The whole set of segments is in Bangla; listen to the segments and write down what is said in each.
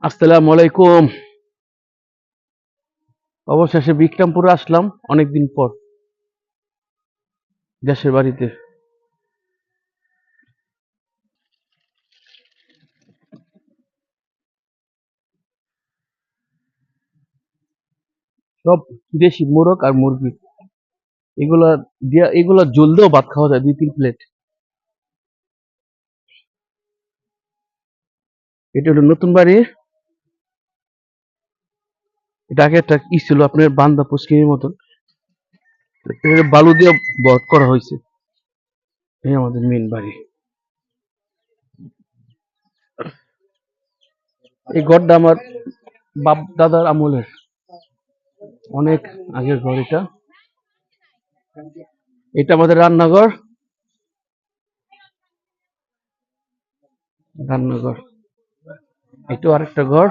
আসসালামু আলাইকুম। অবশেষে বিক্রমপুরে আসলাম অনেকদিন পর। দেশের বাড়িতে। সব দেশি মোরগ আর মুরগি। এগুলা দিয়া, এগুলা জল দিয়েও ভাত খাওয়া যায়, দুই, তিন প্লেট। এটা হলো নতুন বাড়ি। এটা আগে একটা ই ছিল আপনার বান্দা পুষ্কির মতন। বালু দিয়ে বট করা হয়েছে। এই আমাদের মেন বাড়ি। এই ঘরটা আমার বাপ দাদার আমলের। অনেক আগের ঘর এটা। এটা আমাদের রান্নাঘর। রান্নাঘর। এটাও আরেকটা ঘর।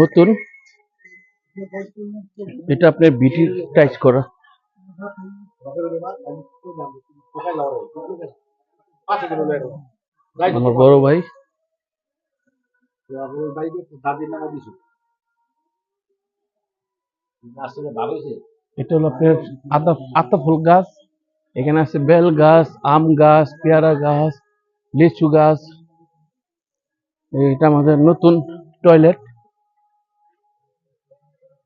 নতুন। এটা আপনার বিটি টাইচ করা। আমার বড় ভাই। এটা হলো আপনার আতা আতা ফুল গাছ। এখানে আছে বেল গাছ, আম গাছ, পেয়ারা গাছ, লিচু গাছ। এটা আমাদের নতুন টয়লেট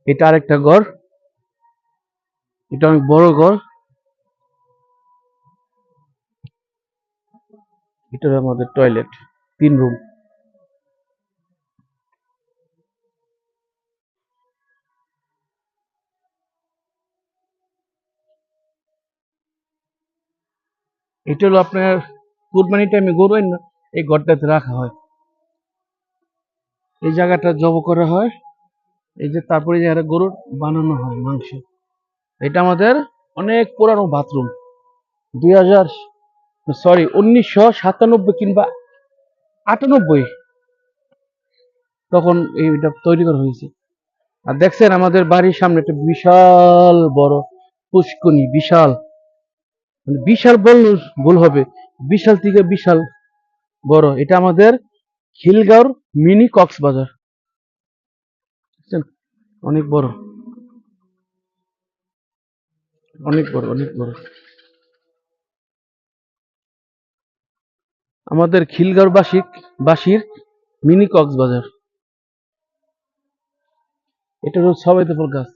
এটা আরেকটা ঘর এটা অনেক বড় ঘর এটা আমাদের টয়লেট তিন রুম এটা হলো আপনার কুরবানি টাইমে গরু এই ঘরটাতে রাখা হয়। এই জায়গাটা জব করা হয়। এই যে তারপরে এই জায়গাটা গরুর বানানো হয় মাংস, এটা আমাদের অনেক পুরানো বাথরুম দুই হাজার সরি উনিশশো সাতানব্বই কিংবা আটানব্বই তখন এইটা তৈরি করা হয়েছে। আর দেখছেন আমাদের বাড়ির সামনে একটা বিশাল বড় পুষ্কনি, বিশাল। মানে বিশাল বল ভুল হবে, বিশাল থেকে বিশাল বড়। এটা আমাদের খিলগাঁওর মিনি কক্সবাজার। বুঝছেন? অনেক বড়। অনেক বড় অনেক বড়। আমাদের খিলগাঁওর বাসিক বাসির মিনি কক্সবাজার। এটা হলো সবাইতে ফুল গাছ।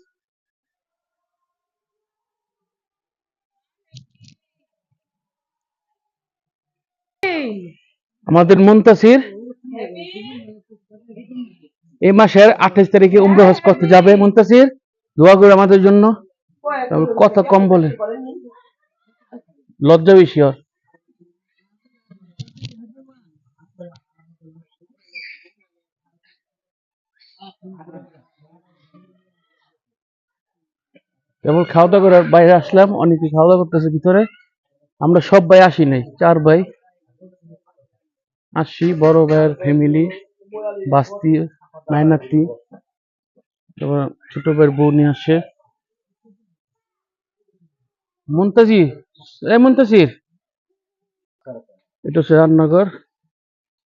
আমাদের মুনতাসির এই মাসের আঠাইশ তারিখে উমরা হজ করতে যাবে মুনতাসির? দোয়া করে আমাদের জন্য। কথা কম বলে। লজ্জা বেশি ওর। কেবল খাওয়া দাওয়া করে বাইরে আসলাম, অনেকে খাওয়া দাওয়া করতেছে ভিতরে। আমরা সব ভাই আসি নাই, চার ভাই। আসছি বড় ভাইয়ের ফ্যামিলি বাস্তি। মাইনাতি তারপর ছোট ভাইয়ের বউ নিয়ে আসে। মন্তাজি এ মন্তাজির এটা হচ্ছে রান্নাঘর।